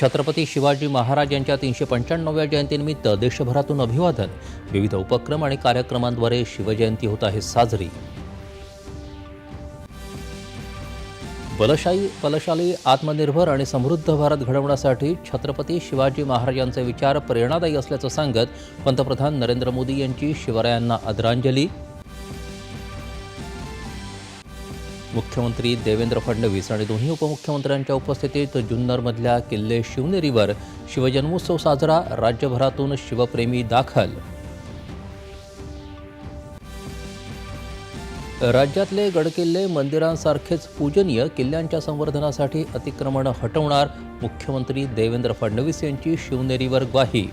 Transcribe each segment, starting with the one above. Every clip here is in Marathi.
छत्रपती शिवाजी महाराज यांच्या तीनशे पंच्याण्णव्या जयंतीनिमित्त देशभरातून अभिवादन विविध उपक्रम आणि कार्यक्रमांद्वारे शिवजयंती होत आहे साजरी. बलशाही बलशाली आत्मनिर्भर आणि समृद्ध भारत घडवण्यासाठी छत्रपती शिवाजी महाराजांचे विचार प्रेरणादायी असल्याचं सांगत पंतप्रधान नरेंद्र मोदी यांची शिवरायांना आदरांजली. मुख्यमंत्री देवेंद्र फडणवीस आणि दोन्ही उपमुख्यमंत्र्यांच्या उपस्थितीत जुन्नरमधल्या किल्ले शिवनेरीवर शिवजन्मोत्सव साजरा राज्यभरातून शिवप्रेमी दाखल. राज्यातले गडकिल्ले मंदिरांसारखेच पूजनीय किल्ल्यांच्या संवर्धनासाठी अतिक्रमण हटवणार मुख्यमंत्री देवेंद्र फडणवीस यांची शिवनेरीवर ग्वाही.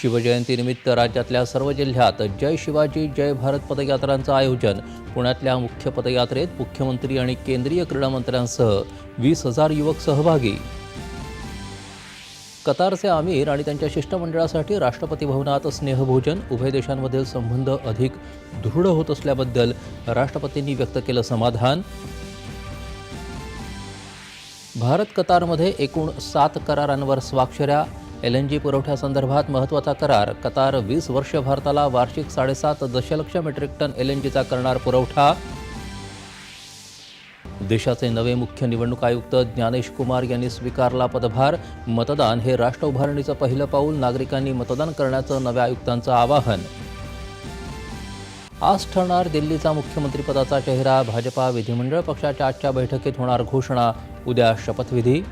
शिवजयंतीनिमित्त राज्यातल्या सर्व जिल्ह्यात जय शिवाजी जय भारत पदयात्रांचं आयोजन. पुण्यातल्या मुख्य पदयात्रेत मुख्यमंत्री आणि केंद्रीय क्रीडा मंत्र्यांसह वीस हजार युवक सहभागी. कतारचे आमिर आणि त्यांच्या शिष्टमंडळासाठी राष्ट्रपती भवनात स्नेहभोजन उभय देशांमधील संबंध अधिक दृढ होत असल्याबद्दल राष्ट्रपतींनी व्यक्त केलं समाधान. भारत कतारमध्ये एकूण सात करारांवर स्वाक्षऱ्या एल एन जी पुरवठ्यासंदर्भात महत्त्वाचा करार. कतार वीस वर्ष भारताला वार्षिक साडेसात दशलक्ष मेट्रिक टन एल एन जीचा करणार पुरवठा. देशाचे नवे मुख्य निवडणूक आयुक्त ज्ञानेश कुमार यांनी स्वीकारला पदभार. मतदान हे राष्ट्र उभारणीचं पहिलं पाऊल. नागरिकांनी मतदान करण्याचं नव्या आयुक्तांचं आवाहन. आज ठरणार दिल्लीचा मुख्यमंत्रीपदाचा चेहरा. भाजपा विधिमंडळ पक्षाच्या आजच्या बैठकीत होणार घोषणा. उद्या शपथविधी.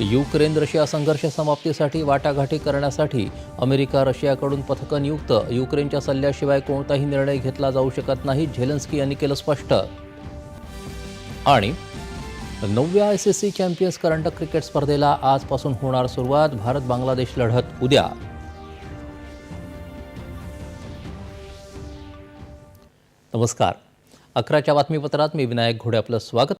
युक्रेन रशिया संघर्ष समाप्तीसाठी वाटाघाटी करण्यासाठी अमेरिका रशियाकडून पथकं नियुक्त. युक्रेनच्या सल्ल्याशिवाय कोणताही निर्णय घेतला जाऊ शकत नाही झेलन्स्की यांनी केलं स्पष्ट. आणि नवव्या आय सी सी चॅम्पियन्स करंडक क्रिकेट स्पर्धेला आजपासून होणार सुरुवात भारत बांगलादेश लढत उद्या. नमस्कार. अकराच्या बातमीपत्रात मी विनायक घोडे आपलं स्वागत.